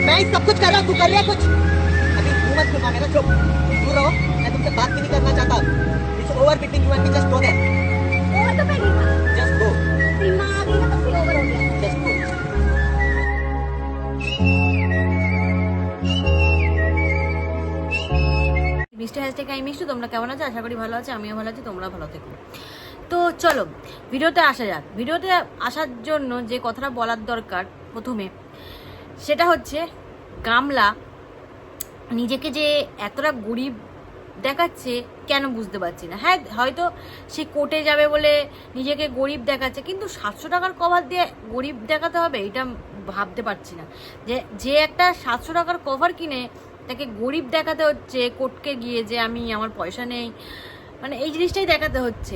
मैं ही सब कुछ कर रहा हूँ तू कर रहा है कुछ अभी तू मत खुलवा मेरा चुप दूर रहो मैं तुमसे बात भी नहीं करना चाहता it's over between you and me just go there over तो पहली बार जस्ट गो सीमा आ गई ना तो फिर ओवर हो गया जस्ट गो মিষ্টি হ্যাশট্যাগ আমি মিষ্টি তোমরা কেমন আছো আশা করি ভালো আছো আমিও ভালো আছি তোমরা ভালো থেকো তো চলো ভিডিওতে আসা যাক ভিডিওতে আসার জন্য যে কথাটা বলার দরকার প্রথমে সেটা হচ্ছে গামলা নিজেকে যে এতটা গরিব দেখাচ্ছে কেন বুঝতে পারছি না। হ্যাঁ হয়তো সে কোর্টে যাবে বলে নিজেকে গরিব দেখাচ্ছে কিন্তু সাতশো টাকার কভার দিয়ে গরিব দেখাতে হবে এটা ভাবতে পারছি না। যে যে একটা সাতশো টাকার কভার কিনে তাকে গরিব দেখাতে হচ্ছে কোর্টকে গিয়ে যে আমি আমার পয়সা নেই মানে এই জিনিসটাই দেখাতে হচ্ছে।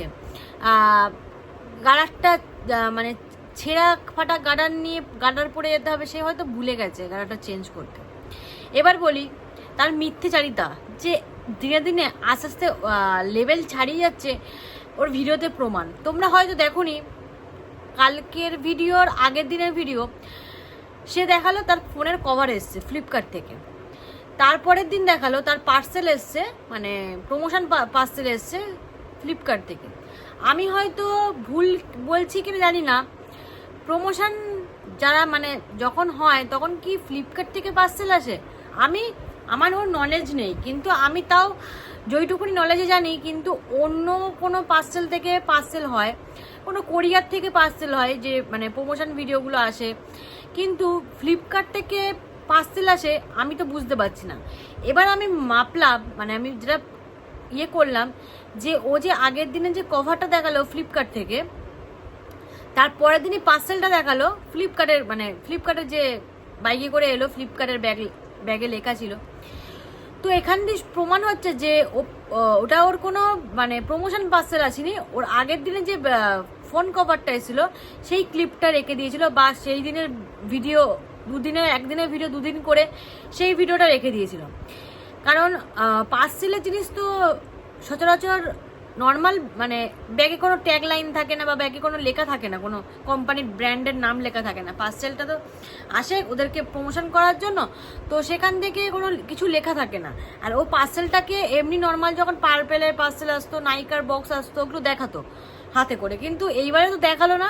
আহ, গাডারটা মানে ছেঁড়া ফাটা গাডার নিয়ে গাডার পরে যেতে হবে, সে হয়তো ভুলে গেছে গাডারটা চেঞ্জ করতে। এবার বলি, তার মিথ্যেচারিতা, যে দিনে দিনে আস্তে আস্তে লেভেল ছাড়িয়ে যাচ্ছে ওর ভিডিওতে প্রমাণ। তোমরা হয়তো দেখোনি, কালকের ভিডিওর আগের দিনের ভিডিও সে দেখাল তার ফোনের কভার এসছে ফ্লিপকার্ট থেকে। তারপরের দিন দেখাল তার পার্সেল এসছে মানে প্রমোশন পার্সেল এসছে ফ্লিপকার্ট থেকে। আমি হয়তো ভুল বলছি কিনা জানি না প্রমোশন যারা মানে যখন হয়, তখন কি ফ্লিপকার্ট থেকে পার্সেল আসে? আমি, আমার ওর নলেজ নেই, কিন্তু আমি তাও যেইটুকুনি নলেজে জানি, কিন্তু অন্য কোনো পার্সেল থেকে পার্সেল হয়, কোনো কোরিয়ার থেকে পার্সেল হয়, যে মানে প্রমোশন ভিডিওগুলো আসে, কিন্তু ফ্লিপকার্ট থেকে পার্সেল আসে, আমি তো বুঝতে পারছি না। এবার আমি মাপলাম মানে আমি যেটা ইয়ে করলাম, যে ও যে আগের দিনে যে কভারটা দেখাল ফ্লিপকার্ট থেকে তারপরের দিনই পার্সেলটা দেখাল। ফ্লিপকার্টের মানে ফ্লিপকার্টের যে বাইকে করে এলো ফ্লিপকার্টের ব্যাগ ব্যাগে লেখা ছিল। তো এখান দিয়ে প্রমাণ হচ্ছে যে ওটা ওর কোনো মানে প্রমোশন পার্সেল আসেনি। ওর আগের দিনে যে ফোন কভারটা এসেছিল, সেই ক্লিপটা রেখে দিয়েছিল বা সেই দিনের ভিডিও দুদিনের একদিনের ভিডিও দুদিন করে সেই ভিডিওটা রেখে দিয়েছিল। কারণ পার্সেলের জিনিস তো সচরাচর নর্মাল মানে ব্যাগে কোনো ট্যাগ লাইন থাকে না বা ব্যাগে কোনো লেখা থাকে না, কোনো কোম্পানির ব্র্যান্ডের নাম লেখা থাকে না। পার্সেলটা তো আসে ওদেরকে প্রমোশন করার জন্য, তো সেখান থেকে কোনো কিছু লেখা থাকে না। আর ও পার্সেলটাকে এমনি নর্মাল যখন পার্পেলের পার্সেল আসতো নাইকার বক্স আসতো, ওগুলো দেখাতো। হাতে করে। কিন্তু এইবারে তো দেখাল না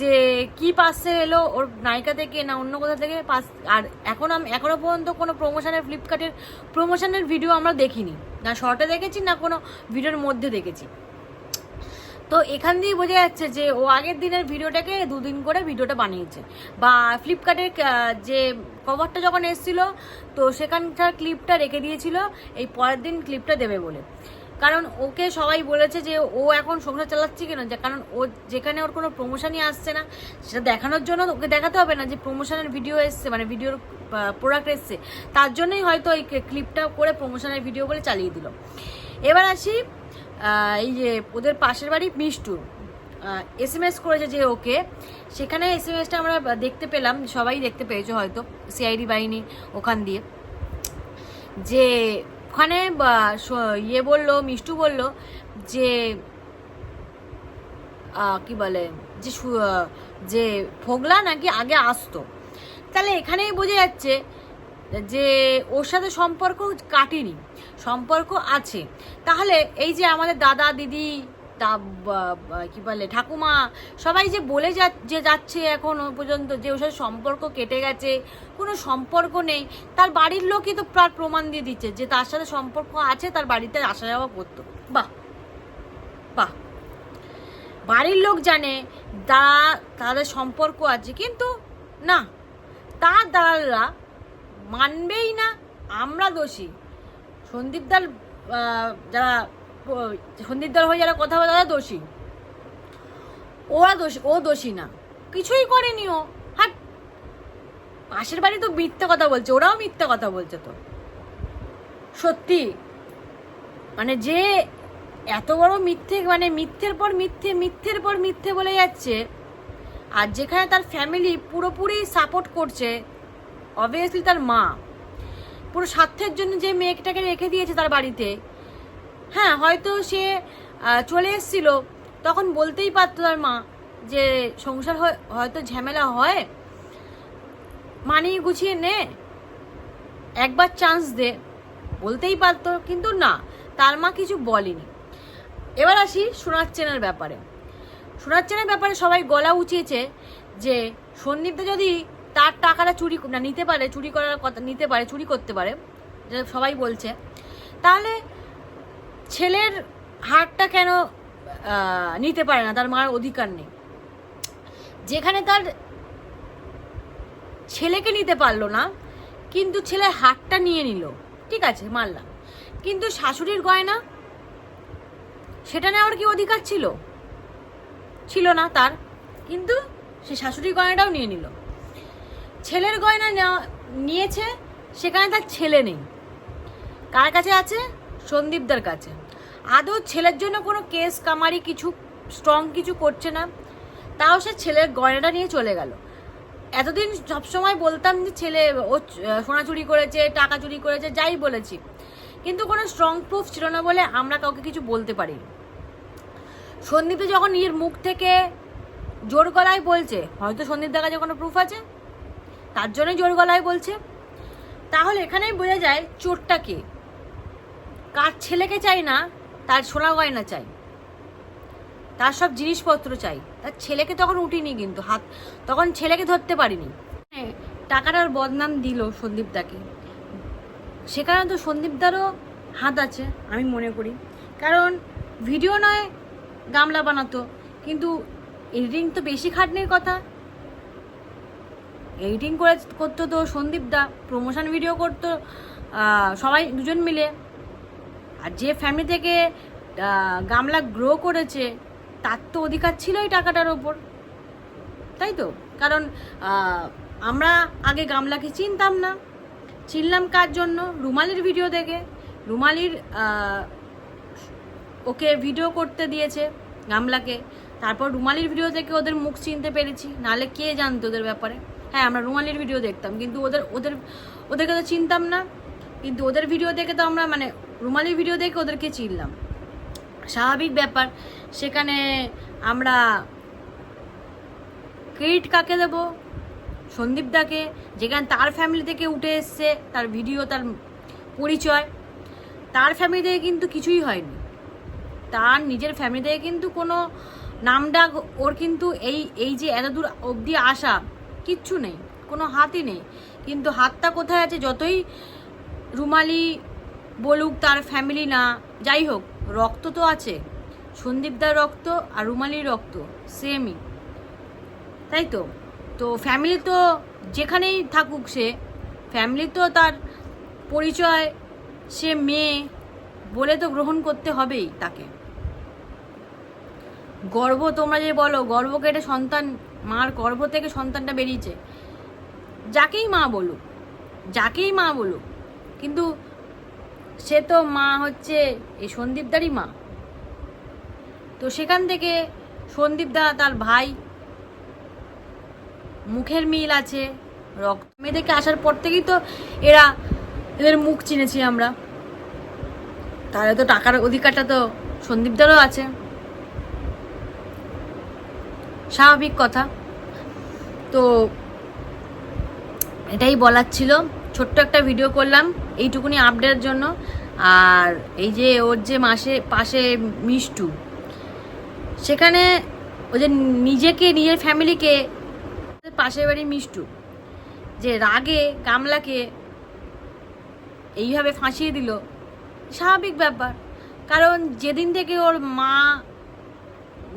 যে কি পার্সেল এলো ওর নায়িকা থেকে না অন্য কোথা থেকে পাস- আর এখন আমি এখনও পর্যন্ত কোনো প্রমোশনের ফ্লিপকার্টের প্রমোশনের ভিডিও আমরা দেখিনি। না শর্টে দেখেছি, না কোনো ভিডিওর মধ্যে দেখেছি। তো এখান দিয়ে বোঝা যাচ্ছে যে ও আগের দিনের ভিডিওটাকে দুদিন করে ভিডিওটা বানিয়েছে। বা ফ্লিপকার্টের যে কভারটা যখন এসেছিল, তো সেখানকার ক্লিপটা রেখে দিয়েছিল, এই পরের দিন ক্লিপটা দেবে বলে। কারণ ওকে সবাই বলেছে যে ও এখন সংসার চালাচ্ছে কেন, যে কারণ ও যেখানে ওর কোনো প্রমোশনই আসছে না, সেটা দেখানোর জন্য ওকে দেখাতে হবে না যে প্রমোশনের ভিডিও এসছে মানে ভিডিওর প্রোডাক্ট এসছে। তার জন্যই হয়তো এই ক্লিপটা করে প্রমোশনের ভিডিও বলে চালিয়ে দিল। এবার আসি এই যে ওদের পাশের বাড়ি মিষ্টু। এস এম এস করেছে যে ওকে, সেখানে এস এম এসটা আমরা দেখতে পেলাম, সবাই দেখতে পেয়েছ হয়তো সিআইডি বাহিনী ওখান দিয়ে, যে ওখানে ইয়ে বলল, মিষ্টু বলল যে কি বলে, যে যে ফোগলা নাকি আগে আসতো। তাহলে এখানেই বোঝা যাচ্ছে যে ওর সাথে সম্পর্ক কাটেনি, সম্পর্ক আছে। তাহলে এই যে আমাদের দাদা, দিদি তা কি বলে, ঠাকুমা, সবাই যে বলে যা, যে যাচ্ছে এখনও পর্যন্ত, যে ওর সাথে সম্পর্ক কেটে গেছে, কোনো সম্পর্ক নেই, তার বাড়ির লোকই তো প্রমাণ দিয়ে দিচ্ছে যে তার সাথে সম্পর্ক আছে, তার বাড়িতে আসা যাওয়া করতো। বাহ বাহ। বাড়ির লোক জানে তারা তাদের সম্পর্ক আছে, কিন্তু না তার দালালরা মানবেই না, আমরা দোষী। সন্দীপ দাল যারা প- সন্দীপ দাল হয়ে যারা কথা বলে, তারা দোষী। ওরা দোষী, ও দোষী না। কিছুই করেনি ও। হাট, পাশের বাড়ি তো মিথ্যে কথা বলছে, ওরাও মিথ্যে কথা বলছে তো। সত্যি। মানে যে এত বড় মিথ্যে মানে মিথ্যের পর মিথ্যে, মিথ্যের পর মিথ্যে বলে যাচ্ছে, আর যেখানে তার ফ্যামিলি পুরোপুরি সাপোর্ট করছে অবভিয়াসলি তার মা। পুরো স্বার্থের জন্য যে মেয়েটাকে রেখে দিয়েছে তার বাড়িতে হ্যাঁ হয়তো সে চলে এসেছিল। তখন বলতেই পারতো তার মা যে সংসার হয়- হয়তো ঝামেলা হয়। মানিয়ে গুছিয়ে নে। একবার চান্স দে। বলতেই পারতো, কিন্তু না, তার মা কিছু বলেনি। এবার আসি সোনাচ্চেনের ব্যাপারে। সোনাচ্চেনের ব্যাপারে সবাই গলা উঁচিয়েছে যে সন্দীপদা যদি তার টাকাটা চুরি না, নিতে পারে, চুরি করার কথা, নিতে পারে, চুরি করতে পারে সবাই বলছে, তাহলে ছেলের হারটা কেন নিতে পারে না? তার মার অধিকার নেই। যেখানে তার ছেলেকে নিতে পারল না, কিন্তু ছেলের হারটা নিয়ে নিল। ঠিক আছে মানলাম কিন্তু শাশুড়ির গয়না, সেটা নেওয়ার কি অধিকার ছিল? ছিল না তার, কিন্তু সে শাশুড়ির গয়নাটাও নিয়ে নিল। ছেলের গয়না নিয়েছে, সেখানে তার ছেলে নেই। কার কাছে আছে? সন্দীপদার কাছে। আদৌ ছেলের জন্য কোনো কেস, কামারি কিছু স্ট্রং কিছু করছে না। তাও সে ছেলের গয়নাটা নিয়ে চলে গেল। এতদিন সবসময় বলতাম যে ছেলে, ও সোনা চুরি করেছে, টাকা চুরি করেছে, যাই বলেছি। কিন্তু কোনো স্ট্রং প্রুফ ছিল না বলে আমরা কাউকে কিছু বলতে পারিনি। সন্দীপ যখন নিজের মুখ থেকে জোর গলায় বলছে, হয়তো সন্দীপ কাছে কোনো প্রুফ আছে? তার জন্যই জোর গলায় বলছে। তাহলে এখানেই বোঝা যায় চোরটা কে। কার ছেলেকে চাই না তার সোনা গয়না চাই। তার সব জিনিসপত্র চাই। তার ছেলেকে তখন উঠিনি কিন্তু, হাত তখন ছেলেকে ধরতে পারিনি। টাকাটার বদনাম দিল সন্দীপদাকে সেখানে তো সন্দীপদারও হাত আছে, আমি মনে করি। কারণ ভিডিও নয়, গামলা বানাতো। কিন্তু এডিটিং তো বেশি খাটনির কথা। এডিটিং করে করতো তো সন্দীপদা প্রমোশন ভিডিও করতো সবাই দুজন মিলে। আর যে ফ্যামিলি থেকে গামলা গ্রো করেছে, তার তো অধিকার ছিল এই টাকাটার ওপর। তাই তো? কারণ আমরা আগে গামলাকে চিনতাম না। চিনলাম কার জন্য? রুমালির ভিডিও দেখে। রুমালির ওকে ভিডিও করতে দিয়েছে গামলাকে। তারপর রুমালির ভিডিও থেকে ওদের মুখ চিনতে পেরেছি। নাহলে কে জানতো ওদের ব্যাপারে? হ্যাঁ আমরা রুমালির ভিডিও দেখতাম। কিন্তু ওদের ওদের, ওদেরকে তো চিনতাম না। কিন্তু ওদের ভিডিও দেখে তো আমরা মানে রুমালির ভিডিও দেখে ওদেরকে চিনলাম। স্বাভাবিক ব্যাপার, সেখানে আমরা ক্রেডিট কাকে দেব সন্দীপদাকে যেখানে তার ফ্যামিলি থেকে উঠে এসছে, তার ভিডিও তার পরিচয়। তার ফ্যামিলি থেকে কিন্তু কিছুই হয়নি। তার নিজের ফ্যামিলি থেকে কিন্তু কোনো নাম ডাক ওর কিন্তু এই এই যে এত দূর অবধি আসা, কিচ্ছু নেই, কোনো হাতই নেই। কিন্তু হাতটা কোথায় আছে, যতই রুমালি বলুক তার ফ্যামিলি না, যাই হোক, রক্ত তো আছে। সন্দীপদার রক্ত আর রুমালির রক্ত সেমই তাই তো? তো ফ্যামিলি তো যেখানেই থাকুক সে ফ্যামিলি তো তার পরিচয়, সে মেয়ে বলে তো গ্রহণ করতে হবেই তাকে। গর্ভ তোমরা যে বলো গর্ভ কেটে সন্তান, মার গর্ভ থেকে সন্তানটা বেরিয়েছে। যাকেই মা বলুক, যাকেই মা বলুক, কিন্তু সে তো মা হচ্ছে এই সন্দীপদারই মা। তো সেখান থেকে সন্দীপদা তার ভাই, মুখের মিল আছে, রক্ত মেয়েদেরকে আসার পর থেকেই তো এরা এদের মুখ চিনেছি আমরা। তাহলে তো টাকার অধিকারটা তো সন্দীপদারও আছে। স্বাভাবিক কথা। তো এটাই বলার ছিল। ছোট্ট একটা ভিডিও করলাম। এইটুকুনি আপডেটের জন্য। আর এই যে ওর যে মাসে, পাশে মিষ্টু, সেখানে ও যে নিজেকে, নিজের ফ্যামিলিকে পাশের বাড়ি মিষ্টু, যে রাগে, গামলাকে এইভাবে ফাঁসিয়ে দিল, স্বাভাবিক ব্যাপার। কারণ যেদিন থেকে ওর মা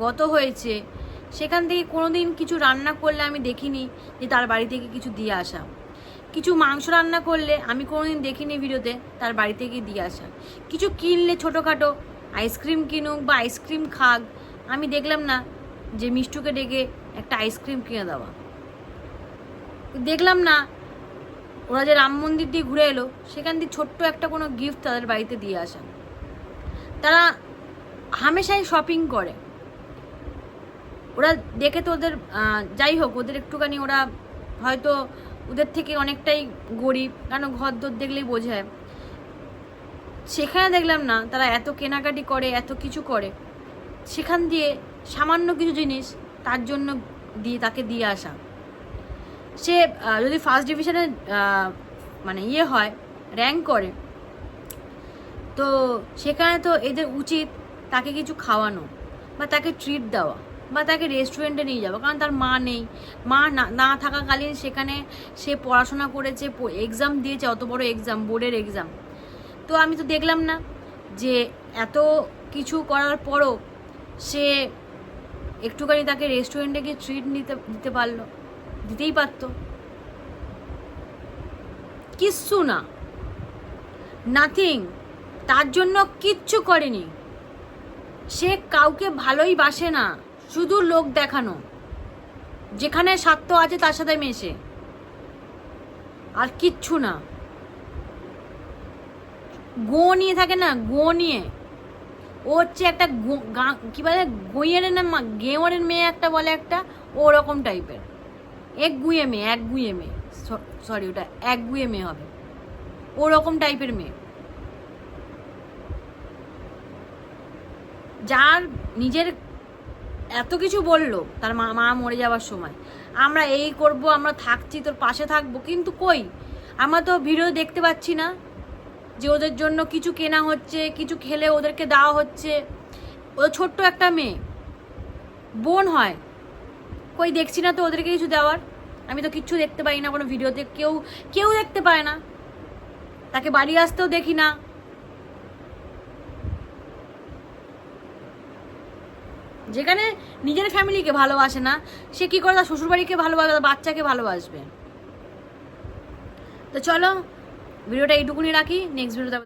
গত হয়েছে, সেখান থেকে কোনোদিন কিছু রান্না করলে আমি দেখিনি যে তার বাড়ি থেকে কিছু দিয়ে আসা। কিছু মাংস রান্না করলে আমি কোনোদিন দেখিনি ভিডিওতে, তার বাড়িতে গিয়ে দিয়ে আসা কিছু কিনলে ছোটোখাটো, আইসক্রিম কিনুক বা আইসক্রিম খাক, আমি দেখলাম না যে মিষ্টুকে ডেকে একটা আইসক্রিম কিনে দেওয়া। দেখলাম না ওরা যে রাম মন্দির দিয়ে ঘুরে এলো, সেখান দিয়ে ছোট্ট একটা কোনো গিফট তাদের বাড়িতে দিয়ে আসা। তারা হামেশাই শপিং করে। ওরা দেখে তো ওদের যাই হোক, ওদের একটুখানি ওরা হয়তো ওদের থেকে অনেকটাই গরিব, কারণ ঘর দর দেখলেই বোঝায়। সেখানে দেখলাম না, তারা এত কেনাকাটি করে, এত কিছু করে। সেখান দিয়ে সামান্য কিছু জিনিস তার জন্য দিয়ে, তাকে দিয়ে আসা। সে যদি ফার্স্ট ডিভিশনে মানে ইয়ে হয় র্যাঙ্ক করে, তো সেখানে তো এদের উচিত তাকে কিছু খাওয়ানো বা তাকে ট্রিট দেওয়া। বা তাকে রেস্টুরেন্টে নিয়ে যাব। কারণ তার মা নেই। মা না না থাকাকালীন সেখানে সে পড়াশোনা করেছে এক্সাম দিয়েছে, অত বড় এক্সাম বোর্ডের এক্সাম তো আমি তো দেখলাম না যে এত কিছু করার পরও সে একটুখানি তাকে রেস্টুরেন্টে গিয়ে ট্রিট নিতে, দিতে পারল, দিতেই পারতো। কিচ্ছু না। নাথিং তার জন্য কিচ্ছু করেনি। সে কাউকে ভালোই বাসে না। শুধু লোক দেখানো। যেখানে স্বার্থ আছে, তার সাথে মেশে। আর কিচ্ছু না। গো নিয়ে থাকে না, গো নিয়ে। ও হচ্ছে একটা কি বলে? গোইয়ারের না গেওয়ারের মেয়ে একটা বলে একটা, ওরকম টাইপের। এক গুয়ে মেয়ে, এক গুয়ে মেয়ে। সরি ওটা এক গুয়ে মেয়ে হবে। ওরকম টাইপের মেয়ে। যার নিজের এত কিছু বলল তার মা মা মরে যাওয়ার সময়। আমরা এই করব, আমরা থাকছি, তোর পাশে থাকব, কিন্তু কই? আমরা তো ভিডিও দেখতে পাচ্ছি না যে ওদের জন্য কিছু কেনা হচ্ছে, কিছু খেলে ওদেরকে দেওয়া হচ্ছে। ও ছোট্ট একটা মেয়ে। বোন হয়। কই, দেখছি না তো ওদেরকে কিছু দেওয়ার। আমি তো কিচ্ছু দেখতে পাই না কোনো ভিডিওতে। কেউ কেউ দেখতে পায় না। তাকে বাড়ি আসতেও দেখি না। যেখানে নিজের ফ্যামিলিকে ভালোবাসে না, সে কি করে তার শ্বশুরবাড়িকে ভালোবাসবে বাচ্চাকে ভালোবাসবে? তো চলো, ভিডিওটা এইটুকুনি রাখি নেক্সট ভিডিওতে